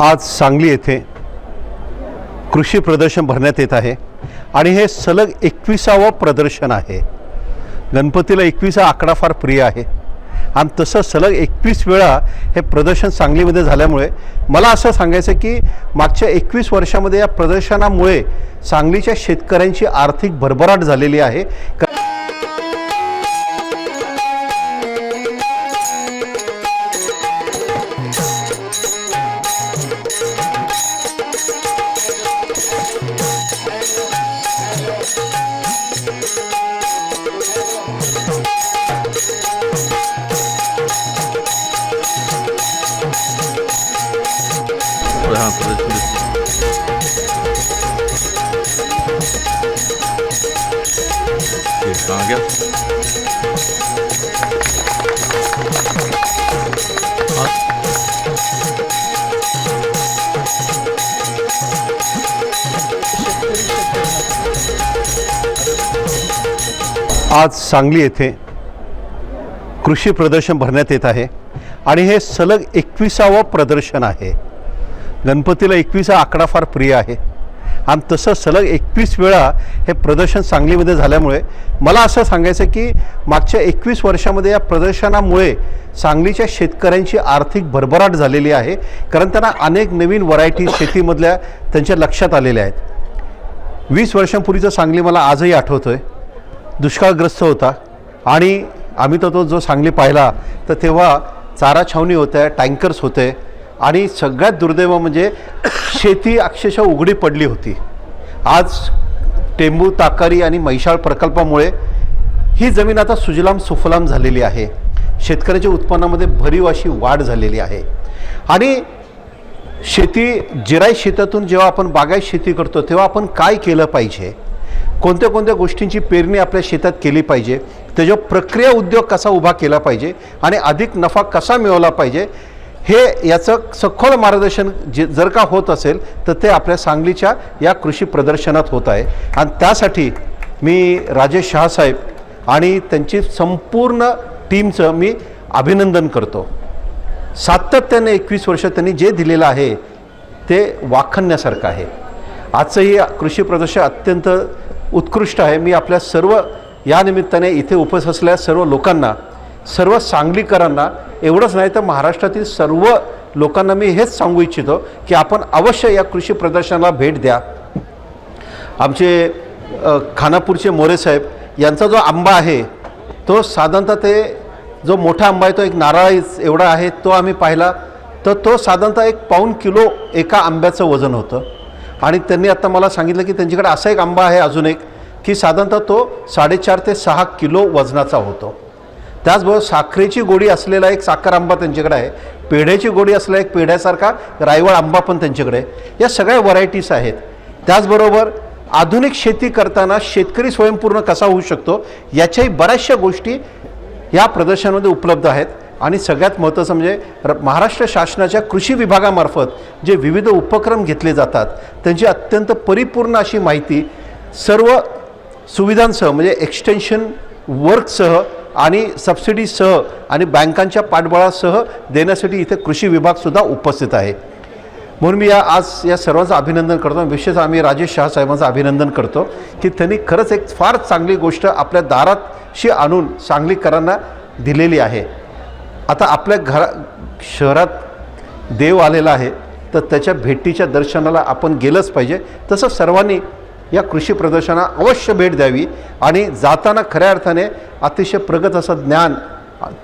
आज सांगली येथे कृषी प्रदर्शन भरण्यात येत आहे. आणि हे सलग एकविसावं प्रदर्शन आहे. गणपतीला एकवीस हा आकडा फार प्रिय आहे. आणि तसं सलग एकवीस वेळा हे प्रदर्शन सांगलीमध्ये झाल्यामुळे मला असं सांगायचं की मागच्या एकवीस वर्षामध्ये या प्रदर्शनामुळे सांगलीच्या शेतकऱ्यांची आर्थिक भरभराट झालेली आहे. ठीक, आज सांगली येथे कृषी प्रदर्शन भरण्यात येत आहे आणि हे सलग एकविसावं प्रदर्शन आहे. गणपतीला एकवीस हा आकडा फार प्रिय आहे. आणि तसं सलग एकवीस वेळा हे प्रदर्शन सांगलीमध्ये झाल्यामुळे मला असं सांगायचं की मागच्या एकवीस वर्षामध्ये या प्रदर्शनामुळे सांगलीच्या शेतकऱ्यांची आर्थिक भरभराट झालेली आहे. कारण त्यांना अनेक नवीन व्हरायटी शेतीमधल्या त्यांच्या लक्षात आलेल्या आहेत. वीस वर्षांपूर्वीचं सांगली मला आजही आठवतं आहे दुष्काळग्रस्त होता. आणि आम्ही तर तो जो सांगली पाहिला तर तेव्हा चारा छावणी होत्या टँकर्स होते. आणि सगळ्यात दुर्दैव म्हणजे शेती अक्षरशः उघडी पडली होती. आज टेंबू ताकारी आणि मैशाळ प्रकल्पामुळे ही जमीन आता सुजलाम सुफलाम झालेली आहे. शेतकऱ्याच्या उत्पन्नामध्ये भरीव अशी वाढ झालेली आहे. आणि शेती जिराय शेतातून जेव्हा आपण बागायत शेती करतो तेव्हा आपण काय केलं पाहिजे? कोणत्या कोणत्या गोष्टींची पेरणी आपल्या शेतात केली पाहिजे? त्याच्या प्रक्रिया उद्योग कसा उभा केला पाहिजे? आणि अधिक नफा कसा मिळवला पाहिजे? हे याचं सखोल मार्गदर्शन जे जर का होत असेल तर ते आपल्या सांगलीच्या या कृषी प्रदर्शनात होत आहे. आणि त्यासाठी मी राजेश शहासाहेब आणि त्यांची संपूर्ण टीमचं मी अभिनंदन करतो. सातत्याने एकवीस वर्ष त्यांनी जे दिलेलं आहे ते वाखण्यासारखं आहे. आजचं हे कृषी प्रदर्शन अत्यंत उत्कृष्ट आहे. मी आपल्या सर्व या निमित्ताने इथे उपस्थित असलेल्या सर्व लोकांना सर्व सांगलीकरांना एवढंच नाही तर महाराष्ट्रातील सर्व लोकांना मी हेच सांगू इच्छितो की आपण अवश्य या कृषी प्रदर्शनाला भेट द्या. आमचे खानापूरचे मोरे साहेब यांचा जो आंबा आहे तो साधारणतः ते जो मोठा आंबा आहे तो एक नारळी एवढा आहे तो आम्ही पाहिला. तर तो साधारणतः एक पाऊण किलो एका आंब्याचं वजन होतं. आणि त्यांनी आत्ता मला सांगितलं की त्यांच्याकडे असा एक आंबा आहे अजून एक की साधारणतः तो साडेचार ते सहा किलो वजनाचा होतो. त्याचबरोबर साखरेची गोडी असलेला एक साखर आंबा त्यांच्याकडे आहे. पेढ्याची गोडी असलेला एक पेढ्यासारखा रायवळ आंबा पण त्यांच्याकडे आहे. या सगळ्या व्हरायटीज आहेत. त्याचबरोबर आधुनिक शेती करताना शेतकरी स्वयंपूर्ण कसा होऊ शकतो याच्याही बऱ्याचशा गोष्टी या प्रदर्शनामध्ये उपलब्ध आहेत. आणि सगळ्यात महत्त्वाचं म्हणजे र महाराष्ट्र शासनाच्या कृषी विभागामार्फत जे विविध उपक्रम घेतले जातात त्यांची अत्यंत परिपूर्ण अशी माहिती सर्व सुविधांसह म्हणजे एक्सटेन्शन वर्कसह आणि सबसिडीसह आणि बँकांच्या पाठबळासह देण्यासाठी इथे कृषी विभागसुद्धा उपस्थित आहे. म्हणून मी या आज या सर्वांचं अभिनंदन करतो. विशेष आम्ही राजेश शहा साहेबांचं अभिनंदन करतो की त्यांनी खरंच एक फार चांगली गोष्ट आपल्या दारातशी आणून सांगलीकरांना दिलेली आहे. आता आपल्या घरा शहरात देव आलेला आहे तर त्याच्या भेटीच्या दर्शनाला आपण गेलंच पाहिजे. तसं सर्वांनी या कृषी प्रदर्शना अवश्य भेट द्यावी आणि जाताना खऱ्या अर्थाने अतिशय प्रगत असं ज्ञान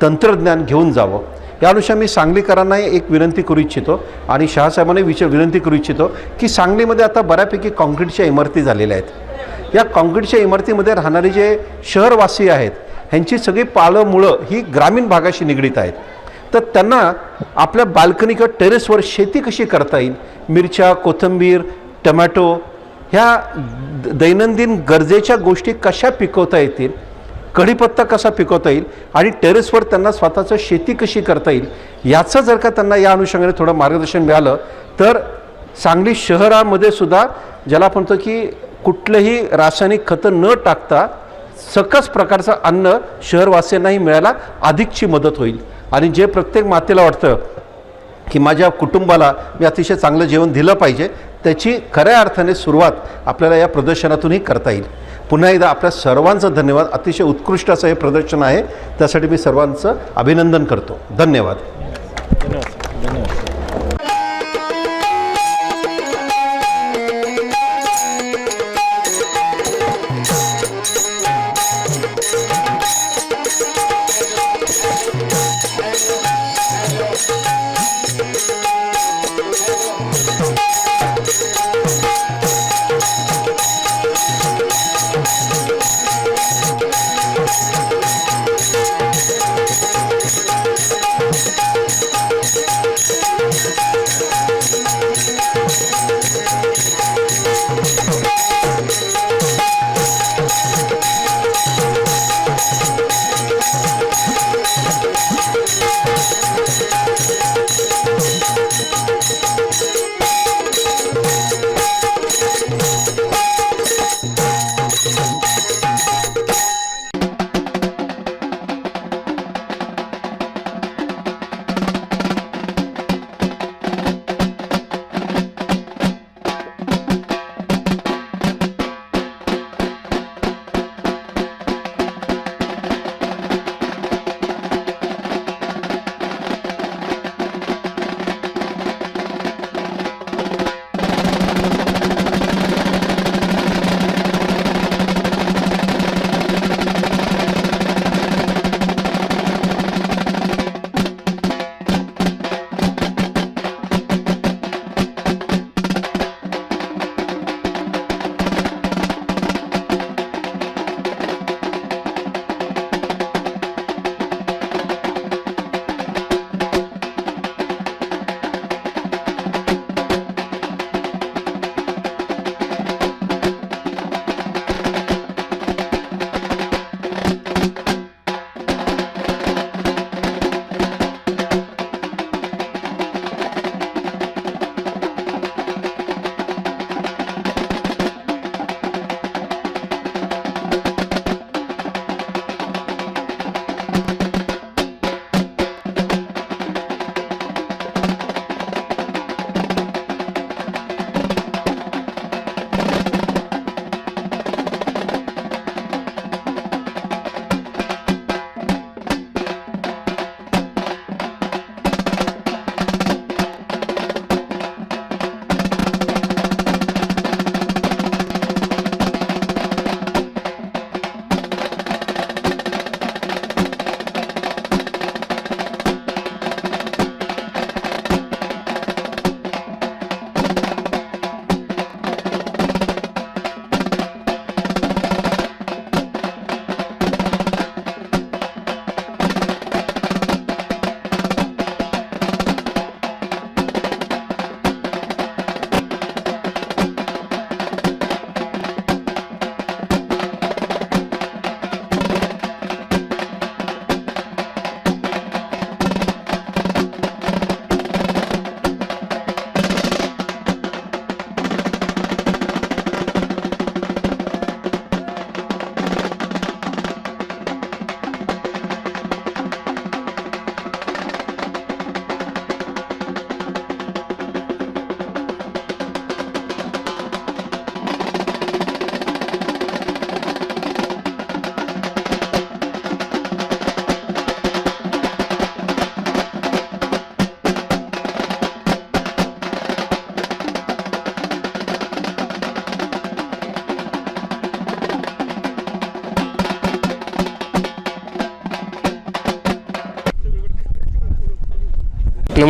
तंत्रज्ञान घेऊन जावं. या अनुषंगाने मी सांगलीकरांनाही एक विनंती करू इच्छितो आणि शहासाहेबांनाही विचार विनंती करू इच्छितो की सांगलीमध्ये आता बऱ्यापैकी कॉन्क्रीटच्या इमारती झालेल्या आहेत. या कॉन्क्रीटच्या इमारतीमध्ये राहणारे जे शहरवासी आहेत ह्यांची सगळी पाळं मुळं ही ग्रामीण भागाशी निगडीत आहेत. तर त्यांना आपल्या बाल्कनी किंवा टेरेसवर शेती कशी करता येईल? मिरच्या कोथिंबीर टमॅटो ह्या द- दैनंदिन गरजेच्या गोष्टी कशा पिकवता येतील? कढीपत्ता कसा पिकवता येईल? आणि टेरेसवर त्यांना स्वतःचं शेती कशी करता येईल? याचं जर का त्यांना या अनुषंगाने थोडं मार्गदर्शन मिळालं तर सांगली शहरामध्ये सुद्धा ज्याला आपण म्हणतो की कुठलंही रासायनिक खतं न टाकता सकस प्रकारचं अन्न शहरवासियांनाही मिळायला अधिकची मदत होईल. आणि जे प्रत्येक मातेला वाटतं की माझ्या कुटुंबाला मी अतिशय चांगलं जेवण दिलं पाहिजे त्याची खऱ्या अर्थाने सुरुवात आपल्याला या प्रदर्शनातूनही करता येईल. पुन्हा एकदा आपल्या सर्वांचं धन्यवाद. अतिशय उत्कृष्ट असं हे प्रदर्शन आहे. त्यासाठी मी सर्वांचं अभिनंदन करतो. धन्यवाद.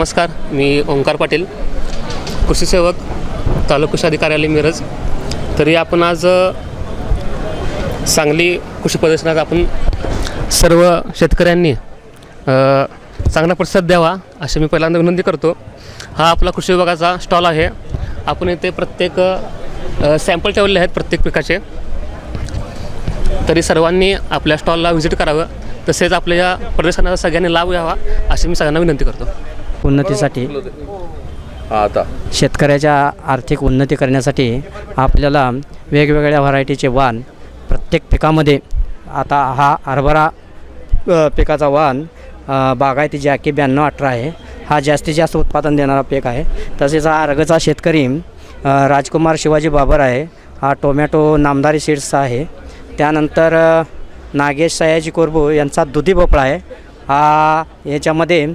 नमस्कार मी ओंकार पाटील कृषी सेवक तालुका कृषी मिरज. तरी आपण आज सांगली कृषी प्रदर्शनात आपण सर्व शेतकऱ्यांनी चांगला प्रतिसाद द्यावा अशी मी पहिल्यांदा विनंती करतो. हा आपला कृषी विभागाचा स्टॉल आहे. आपण इथे प्रत्येक सॅम्पल ठेवलेले आहेत प्रत्येक पिकाचे. तरी सर्वांनी आपल्या स्टॉलला व्हिजिट करावं. तसेच आपल्या या प्रदर्शनाचा सगळ्यांनी लाभ घ्यावा अशी मी सगळ्यांना विनंती करतो. उन्नतीसाठी हा आता. शेतकऱ्याच्या आर्थिक उन्नती करण्यासाठी आपल्याला वेगवेगळ्या व्हरायटीचे वाण प्रत्येक पिकामध्ये. आता हा हरभरा पिकाचा वाण बागायती जॅकी ब्याण्णव अठरा आहे. हा जास्तीत जास्त उत्पादन देणारा पीक आहे. तसेच हा अर्गचा शेतकरी राजकुमार शिवाजी बाबर आहे. हा टोमॅटो नामदारी सीड्सचा आहे. त्यानंतर नागेश सयाजी कोरबू यांचा दुधी भोपळा आहे. हा याच्यामध्ये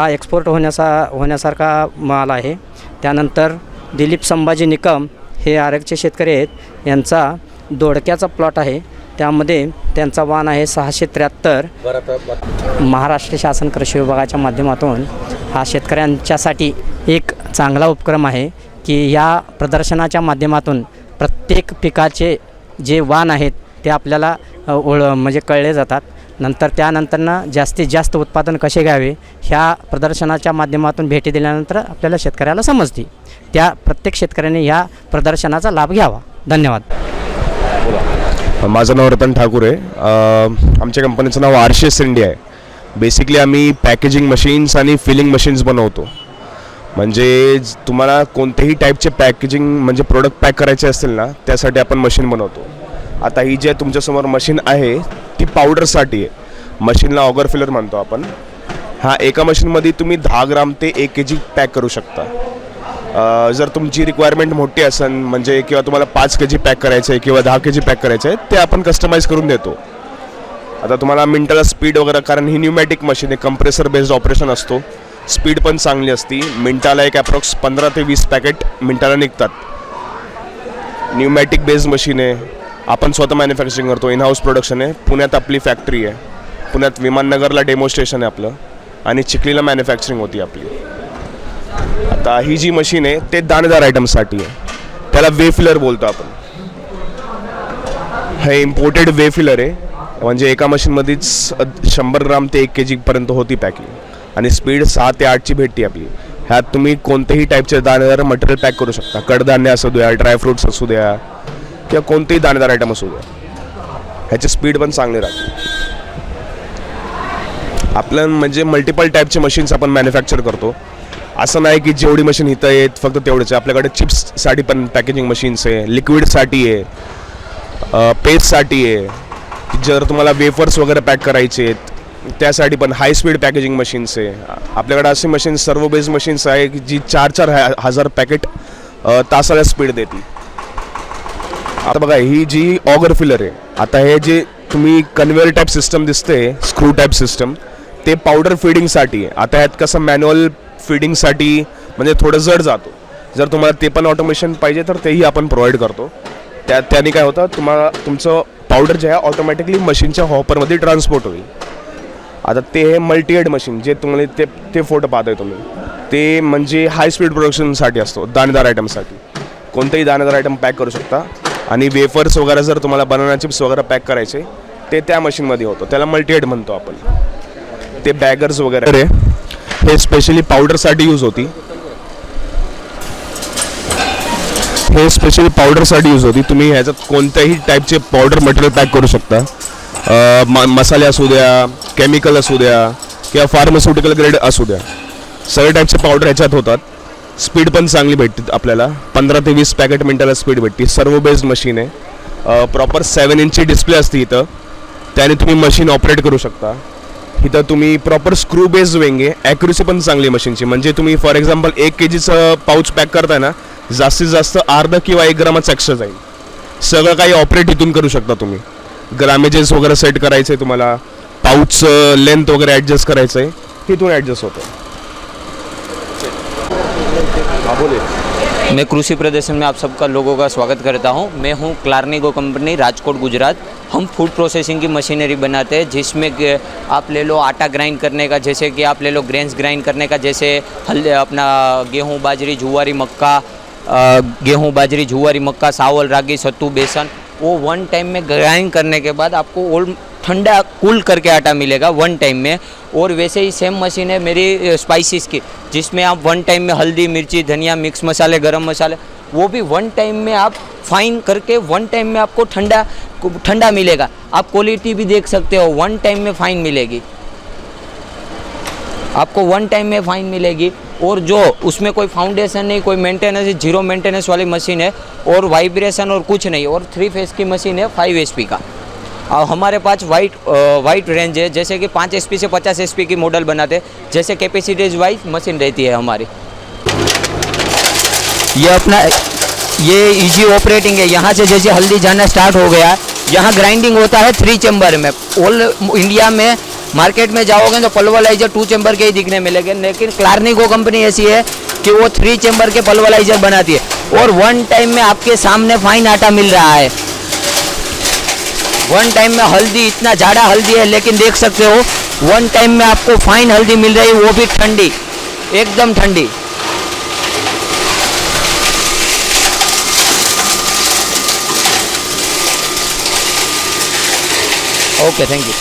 हा एक्सपोर्ट होण्यासा होण्यासारखा माल आहे. त्यानंतर दिलीप संभाजी निकम हे आरगचे शेतकरी आहेत. यांचा दोडक्याचा प्लॉट आहे. त्यामध्ये त्यांचा वाण आहे सहाशे त्र्याहत्तर. महाराष्ट्र शासन कृषी विभागाच्या माध्यमातून हा शेतकऱ्यांच्यासाठी एक चांगला उपक्रम आहे की या प्रदर्शनाच्या माध्यमातून प्रत्येक पिकाचे जे वाण आहेत ते आपल्याला ओळ म्हणजे कळले जातात. नंतर त्यानंतरनं जास्तीत जास्त उत्पादन कसे घ्यावे ह्या प्रदर्शनाच्या माध्यमातून भेटी दिल्यानंतर आपल्याला शेतकऱ्याला समजते. त्या प्रत्येक शेतकऱ्याने ह्या प्रदर्शनाचा लाभ घ्यावा. धन्यवाद. माझं नाव रतन ठाकूर आहे. आमच्या कंपनीचं नाव आरशेस इंडिया आहे. बेसिकली आम्ही पॅकेजिंग मशीन्स आणि फिलिंग मशीन्स बनवतो. म्हणजे तुम्हाला कोणत्याही टाईपचे पॅकेजिंग म्हणजे प्रोडक्ट पॅक करायचे असतील ना त्यासाठी आपण मशीन बनवतो. आता ही जे तुमच्यासमोर मशीन आहे ती पावडरसाठी आहे. मशीनला ऑगर फिलर म्हणतो आपण. हा एका मशीनमध्ये तुम्ही दहा ग्राम ते एक के जी पॅक करू शकता. जर तुमची रिक्वायरमेंट मोठी असेल म्हणजे किंवा तुम्हाला पाच के जी पॅक करायचं आहे किंवा दहा के जी पॅक करायचं आहे ते आपण कस्टमाइज करून देतो. आता तुम्हाला मिनटाला स्पीड वगैरे कारण ही न्यूमॅटिक मशीन आहे कंप्रेसर बेस्ड ऑपरेशन असतो. स्पीड पण चांगली असती. मिनटाला एक अप्रॉक्स पंधरा ते वीस पॅकेट मिनटाला निघतात. न्यूमॅटिक बेस्ड मशीन आहे. आपण स्वतः मॅन्युफॅक्चरिंग करतो. इन हाऊस प्रोडक्शन आहे. पुण्यात आपली फॅक्टरी आहे. पुण्यात विमाननगरला डेमो स्टेशन आहे आपलं. आणि चिखलीला मॅन्युफॅक्चरिंग होती आपली. आता ही जी मशीन आहे ते दाणेदार आयटमसाठी आहे. त्याला वे फिलर बोलतो आपण. हे इम्पोर्टेड वे फिलर आहे. म्हणजे एका मशीनमध्येच शंभर ग्राम ते एक के जीपर्यंत होती पॅकिंग आणि स्पीड सहा ते आठची भेटते आपली. ह्यात तुम्ही कोणत्याही टाईपचे दाणेदार मटेरियल पॅक करू शकता. कडधान्य असू द्या ड्रायफ्रुट्स असू द्या. किंवा कोणतेही दाणेदार आयटम असू द्या. ह्याची स्पीड पण चांगली राहते. आपलं म्हणजे मल्टिपल टाईपचे मशीन्स आपण मॅन्युफॅक्चर करतो. असं नाही की जेवढी मशीन इथं आहेत फक्त तेवढेच आहे. आपल्याकडे चिप्ससाठी पण पॅकेजिंग मशीन्स आहे लिक्विडसाठी आहे पेस्टसाठी आहे. जर तुम्हाला वेफर्स वगैरे पॅक करायचे आहेत त्यासाठी पण हाय स्पीड पॅकेजिंग मशीन्स आहे. आपल्याकडे असे मशीन्स सर्व बेस मशीन्स आहे की जी चार चार हजार पॅकेट तासाला स्पीड देते आता बघा ही जी ऑगर फिलर आहे आता हे जे तुम्ही कन्व्हेअर टाईप सिस्टम दिसते स्क्रू टाईप सिस्टम ते पावडर फिडिंगसाठी आहे. आता ह्यात कसं मॅन्युअल फिडिंगसाठी म्हणजे थोडं जड जातो. जर तुम्हाला ते पण ऑटोमेशन पाहिजे तर तेही आपण प्रोव्हाइड करतो. त्या त्याने काय होतं तुम्हाला तुमचं पावडर जे आहे ऑटोमॅटिकली मशीनच्या हॉपरमध्ये ट्रान्सपोर्ट होईल. आता ते हे मल्टीएड मशीन जे तुम्हाला ते ते फोटो पाहताय तुम्ही. ते म्हणजे हाय स्पीड प्रोडक्शनसाठी असतो दाणेदार आयटमसाठी कोणतंही दाणेदार आयटम पॅक करू शकता. आणि वेफर्स वगैरे जर तुम्हाला बनाना चिप्स वगैरे पॅक करायचे ते त्या मशीनमध्ये होतं. त्याला मल्टीएड म्हणतो आपण. ते बॅगर्स वगैरे. हे स्पेशली पावडरसाठी यूज होती. हे स्पेशली पावडरसाठी यूज होती. तुम्ही ह्याच्यात कोणत्याही टाईपचे पावडर मटेरियल पॅक करू शकता. म मसाले असू द्या केमिकल असू द्या किंवा फार्मास्युटिकल ग्रेड असू द्या. सगळे टाईपचे पावडर ह्याच्यात होतात. स्पीड पण चांगली भेटते आपल्याला. पंधरा ते वीस पॅकेट मिनटाला स्पीड भेटते. सर्व बेस्ड मशीन आहे. प्रॉपर सेवन इंचची डिस्प्ले असते इथं. त्याने तुम्ही मशीन ऑपरेट करू शकता. इथं तुम्ही प्रॉपर स्क्रू बेस्ड वेंगे. ॲक्युरेसी पण चांगली मशीनची म्हणजे तुम्ही फॉर एक्झाम्पल एक के जीचं पाऊच पॅक करताय ना जास्तीत जास्त अर्धा किंवा एक ग्रामाचं एक्स्ट्रा जाईल. सगळं काही ऑपरेट इथून करू शकता तुम्ही. ग्रामेजेस वगैरे सेट करायचं आहे तुम्हाला पाऊच लेंथ वगैरे ॲडजस्ट करायचं आहे तिथून ॲडजस्ट होतं. मैं कृषि प्रदर्शन में आप सबका लोगों का स्वागत करता हूँ। मैं हूँ क्लार्निगो कंपनी, राजकोट, गुजरात। हम फ़ूड प्रोसेसिंग की मशीनरी बनाते हैं, जिसमें कि आप ले लो आटा ग्राइंड करने का, जैसे कि आप ले लो ग्रेन्स ग्राइंड करने का, जैसे हल, अपना गेहूँ, बाजरी, जुआरी, मक्का गेहूँ, बाजरी, जुआरी, मक्का चावल रागी, सत्तू, बेसन, वो वन टाइम में ग्राइंड करने के बाद आपको ओल्ड ठंडा कूल करके आटा मिलेगा वन टाइम में। और वैसे ही सेम मशीन है मेरी स्पाइसेस की, जिसमें आप वन टाइम में हल्दी, मिर्ची, धनिया मिक्स मसाले, गरम मसाले, वो भी वन टाइम में आप फाइन करके वन टाइम में आपको ठंडा ठंडा मिलेगा। आप क्वालिटी भी देख सकते हो वन टाइम में फाइन मिलेगी। आपको वन टाइम में फाइन मिलेगी। और जो उसमें कोई फाउंडेशन नहीं, कोई मेंटेनेंस ज़ीरो मेंटेनेंस वाली मशीन है, और वाइब्रेशन और कुछ नहीं, और थ्री फेस की मशीन है फाइव एच का। हमारे पास वाइट वाइट रेंज है, जैसे कि पाँच एस से पचास एस की मॉडल बनाते जैसे कैपेसिटीज वाइज मशीन रहती है हमारी। ये अपना, ये इजी ऑपरेटिंग है, यहाँ से जैसे हल्दी जाना स्टार्ट हो गया, यहाँ ग्राइंडिंग होता है थ्री चैम्बर में। ऑल इंडिया में मार्केट में जाओगे तो पल्वलाइजर टू चैम्बर के ही दिखने मिलेंगे, लेकिन क्लार्निको कंपनी ऐसी है कि वो थ्री चैम्बर के पल्वलाइजर बनाती है। और वन टाइम में आपके सामने फाइन आटा मिल रहा है। वन टाइम में हल्दी इतना ज़्यादा हल्दी है, लेकिन देख सकते हो वन टाइम में आपको फाइन हल्दी मिल रही वो भी ठंडी, एकदम ठंडी। ओके थैंक यू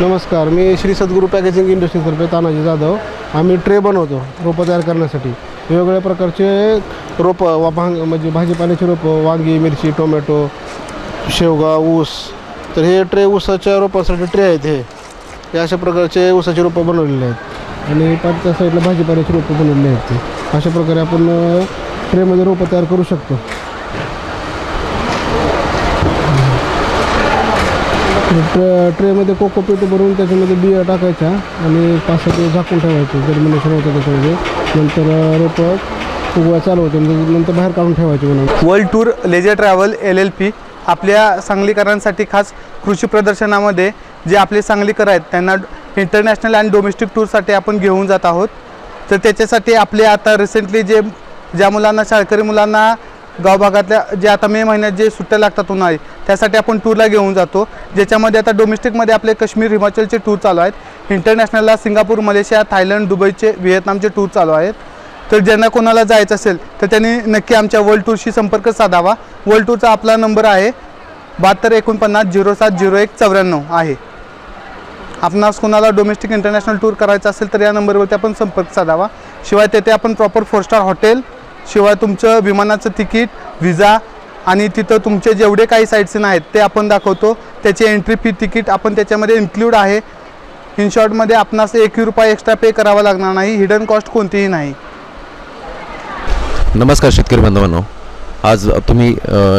नमस्कार, मी श्री सद्गुरू पॅकेजिंग इंडस्ट्रीतर्फे तानाजी जाधव. आम्ही ट्रे बनवतो, रोपं तयार करण्यासाठी. वेगवेगळ्या प्रकारचे रोपं वा भांग म्हणजे भाजीपाल्याची रोपं वांगी मिरची टोमॅटो शेवगा ऊस. तर हे ट्रे ऊसाच्या रोपासाठी ट्रे आहेत हे. हे अशा प्रकारचे ऊसाची रोपं बनवलेले आहेत. आणि पाठच्या साईडला भाजीपाल्याची रोपं बनवलेली आहेत ते. अशा प्रकारे आपण ट्रेमध्ये रोपं तयार करू शकतो. ट्रे ट्रेमध्ये कोकोपीट भरून त्याच्यामध्ये बिया टाकायच्या आणि पाच सहा दिवस झाकून ठेवायचे. जर्मिनेशन होतं त्याच्यामध्ये नंतर रोपं फुगवा चालू होते. म्हणजे नंतर बाहेर काढून ठेवायचे म्हणून. World tour leisure travel L L P आपल्या सांगलीकरांसाठी खास कृषी प्रदर्शनामध्ये जे आपले सांगलीकर आहेत त्यांना इंटरनॅशनल आणि डोमेस्टिक टूरसाठी आपण घेऊन जात आहोत. तर त्याच्यासाठी आपले आता रिसेंटली जे ज्या मुलांना शाळकरी मुलांना गावभागातल्या जे आता मे महिन्यात जे सुट्ट्या लागतात उन्हाळी त्यासाठी आपण टूरला घेऊन जातो. ज्याच्यामध्ये आता डोमेस्टिकमध्ये आपले काश्मीर हिमाचलचे टूर चालू आहेत. इंटरनॅशनलला सिंगापूर मलेशिया थायलंड दुबईचे व्हिएतनामचे टूर चालू आहेत. तर ज्यांना कोणाला जायचं असेल तर त्यांनी नक्की आमच्या वर्ल्ड टूरशी संपर्क साधावा. वर्ल्ड टूरचा आपला नंबर आहे बहात्तर एकोणपन्नास झिरो सात झिरो एक चौऱ्याण्णव आहे. आपणास कोणाला डोमेस्टिक इंटरनॅशनल टूर करायचा असेल तर या नंबरवरती आपण संपर्क साधावा. शिवाय तेथे आपण प्रॉपर फोर स्टार हॉटेल शिवाय तुमचं विमानाचं तिकीट व्हिजा आणि तिथं तुमचे जेवढे काही साईटसीन आहेत ते आपण दाखवतो. त्याची एंट्री फी तिकीट आपण त्याच्यामध्ये इन्क्लूड आहे. इन शॉर्टमध्ये आपणास एकही रुपया एक्स्ट्रा पे करावा लागणार नाही. हिडन कॉस्ट कोणतीही नाही. नमस्कार शेतकरी बांधवांनो. आज तुम्ही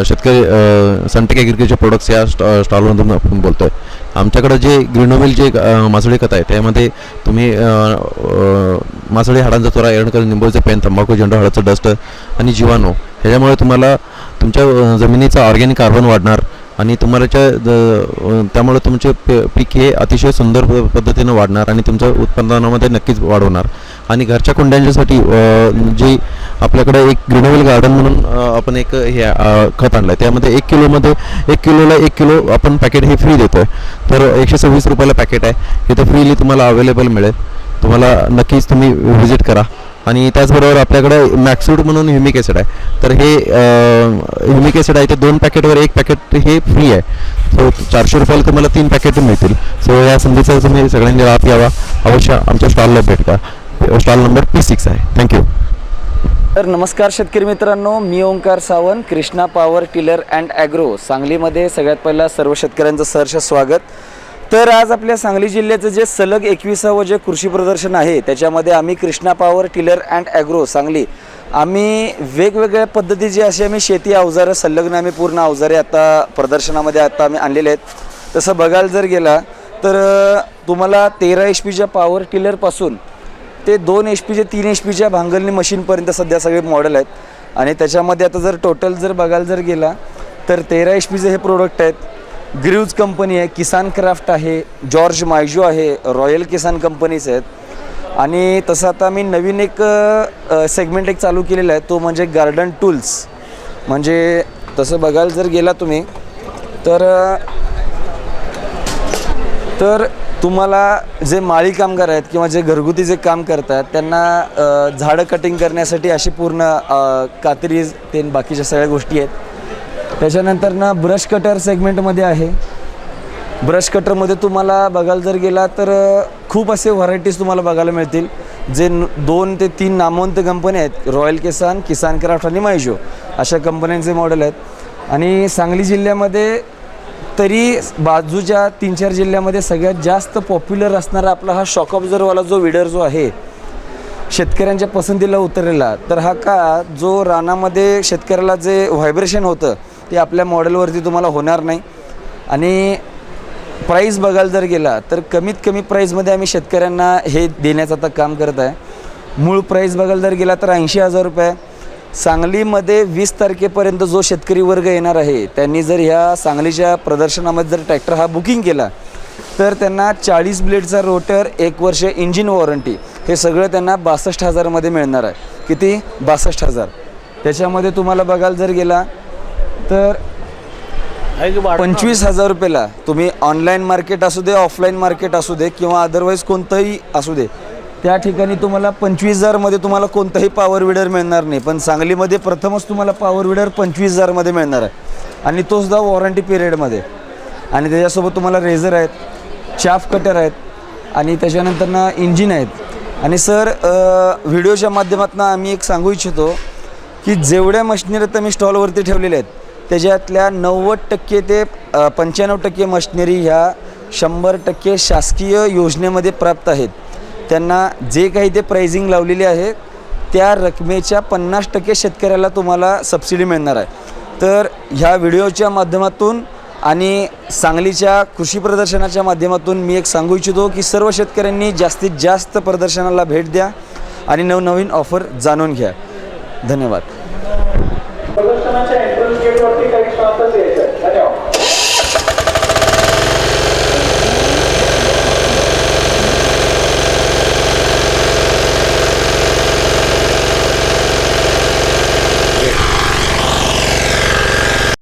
शेतकरी अ, सनटेक ॲग्रिकल्चर प्रोडक्ट्स या स्टॉ स्टॉलमधून आपण बोलतो आहे आमच्याकडं जे ग्रीनोवेल जे मासळी खत आहे त्यामध्ये तुम्ही मासळी हाडांचा चोरा एरणकर निंबोळीचं पेन तंबाखू झेंडू हळदचं डस्ट आणि जीवाणू ह्याच्यामुळे तुम्हाला तुमच्या जमिनीचं ऑर्गॅनिक कार्बन वाढणार. आणि तुम्हालाच्या द- त्यामुळे तुमचे प पीक हे अतिशय सुंदर प- पद्धतीनं वाढणार आणि तुमच्या उत्पादनामध्ये नक्कीच वाढवणार. आणि घरच्या कुंड्यांच्यासाठी जे आपल्याकडे एक ग्रीनवेल गार्डन म्हणून आपण एक हे खत आणलं आहे त्यामध्ये एक किलोमध्ये एक किलोला एक किलो आपण पॅकेट हे फ्री देतो आहे तर एकशे सव्वीस रुपयाला पॅकेट आहे. इथं फ्रीली तुम्हाला अवेलेबल मिळेल. तुम्हाला नक्कीच तुम्ही व्हिजिट करा. आणि त्याचबरोबर आपल्याकडे मॅक्सूड म्हणून ह्युमिक ॲसिड आहे. तर हे ह्युमिक ॲसिड आहे ते दोन पॅकेटवर एक पॅकेट हे फ्री आहे. सो चारशे रुपयाला तुम्हाला तीन पॅकेट मिळतील. सो या संधीचा तुम्ही सगळ्यांनी लाभ घ्यावा. अवश्य आमच्या स्टॉलला भेट द्या. स्टॉल नंबर पी सिक्स आहे. थँक्यू तर नमस्कार शेतकरी मित्रांनो मी Omkar Sawant Krishna power tiller and agro सांगलीमध्ये सगळ्यात पहिला सर्व शेतकऱ्यांचं सहर्ष स्वागत. तर आज आपल्या सांगली जिल्ह्याचं जे सलग एकविसावं जे कृषी प्रदर्शन आहे त्याच्यामध्ये आम्ही Krishna power tiller and agro Sangli. आम्ही वेगवेगळ्या पद्धतीची अशी आम्ही शेती अवजारं संलग्न आम्ही पूर्ण अवजारे आता प्रदर्शनामध्ये आता आम्ही आणलेले आहेत. तसं बघायला जर गेला तर तुम्हाला तेरा एच पीच्या पॉवर टिलरपासून ते दोन एच पीचे तीन एच पीच्या भांगलणी मशीनपर्यंत सध्या सगळे मॉडेल आहेत. आणि त्याच्यामध्ये आता जर टोटल जर बघायला जर गेला तर तेरा एच पीचे हे प्रोडक्ट आहेत. ग्रीव्ज कंपनी आहे किसान क्राफ्ट आहे जॉर्ज मायजो आहे रॉयल किसान कंपनीज आहेत. आणि तसं आता मी नवीन एक सेगमेंट एक चालू केलेला आहे तो म्हणजे गार्डन टूल्स म्हणजे तसं बघायला जर गेला तुम्ही तर तर तुम्हाला जे माळी कामगार आहेत किंवा जे घरगुती जे काम करतात त्यांना झाडं कटिंग करण्यासाठी अशी पूर्ण कात्री ते बाकीच्या सगळ्या गोष्टी आहेत. त्याच्यानंतर ना ब्रश कटर सेगमेंटमध्ये आहे. ब्रश कटरमध्ये तुम्हाला बघायला जर गेला तर खूप असे व्हरायटीज तुम्हाला बघायला मिळतील. जे दोन ते तीन नामवंत कंपनी आहेत. रॉयल किसान किसान क्राफ्ट आणि मायजो अशा कंपन्यांचे मॉडेल आहेत. आणि सांगली जिल्ह्यामध्ये तरी बाजूच्या तीन चार जिल्ह्यामध्ये सगळ्यात जास्त पॉप्युलर असणारा आपला हा शॉक ऑब्झर्ववाला जो विडर जो आहे शेतकऱ्यांच्या पसंतीला उतरलेला. तर हा का जो रानामध्ये शेतकऱ्याला जे व्हायब्रेशन होतं ते आपल्या मॉडेलवरती तुम्हाला होणार नाही. आणि प्राईस बघायला जर गेला तर कमीत कमी प्राईजमध्ये आम्ही शेतकऱ्यांना हे देण्याचं आता काम करत आहे. मूळ प्राईस बघायला जर गेला तर ऐंशी हजार रुपये. सांगलीमध्ये वीस तारखेपर्यंत जो शेतकरी वर्ग येणार आहे त्यांनी जर ह्या सांगलीच्या प्रदर्शनामध्ये जर ट्रॅक्टर हा बुकिंग केला तर त्यांना चाळीस ब्लेडचा रोटर एक वर्ष इंजिन वॉरंटी हे सगळं त्यांना बासष्ट हजारमध्ये मिळणार आहे. किती? बासष्ट हजार. त्याच्यामध्ये तुम्हाला बघायला जर गेला तर पंचवीस हजार रुपयाला तुम्ही ऑनलाईन मार्केट असू दे ऑफलाईन मार्केट असू दे किंवा अदरवाईज कोणतंही असू दे त्या ठिकाणी तुम्हाला पंचवीस हजारमध्ये तुम्हाला कोणताही पॉवर विडर मिळणार नाही. पण सांगलीमध्ये प्रथमच तुम्हाला पॉवर विडर पंचवीस हजारमध्ये मिळणार आहे. आणि तो सुद्धा वॉरंटी पिरियडमध्ये आणि त्याच्यासोबत तुम्हाला रेझर आहेत चाफ कटर आहेत आणि त्याच्यानंतर ना इंजिन आहेत. आणि सर व्हिडिओच्या माध्यमातून आम्ही एक सांगू इच्छितो की जेवढ्या मशिनरी मी स्टॉलवरती ठेवलेल्या आहेत. त्याच्यातल्या नव्वद टक्के ते पंच्याण्णव टक्के मशिनरी ह्या शंभर टक्के शासकीय योजनेमध्ये प्राप्त आहेत. त्यांना जे काही ते प्राइझिंग लावलेली आहे त्या रकमेच्या पन्नास टक्के शेतकऱ्याला तुम्हाला सबसिडी मिळणार आहे. तर ह्या व्हिडिओच्या माध्यमातून आणि सांगलीच्या कृषी प्रदर्शनाच्या माध्यमातून मी एक सांगू इच्छितो की सर्व शेतकऱ्यांनी जास्तीत जास्त प्रदर्शनाला भेट द्या आणि नवनवीन ऑफर जाणून घ्या. धन्यवाद. प्रदर्शनाच्या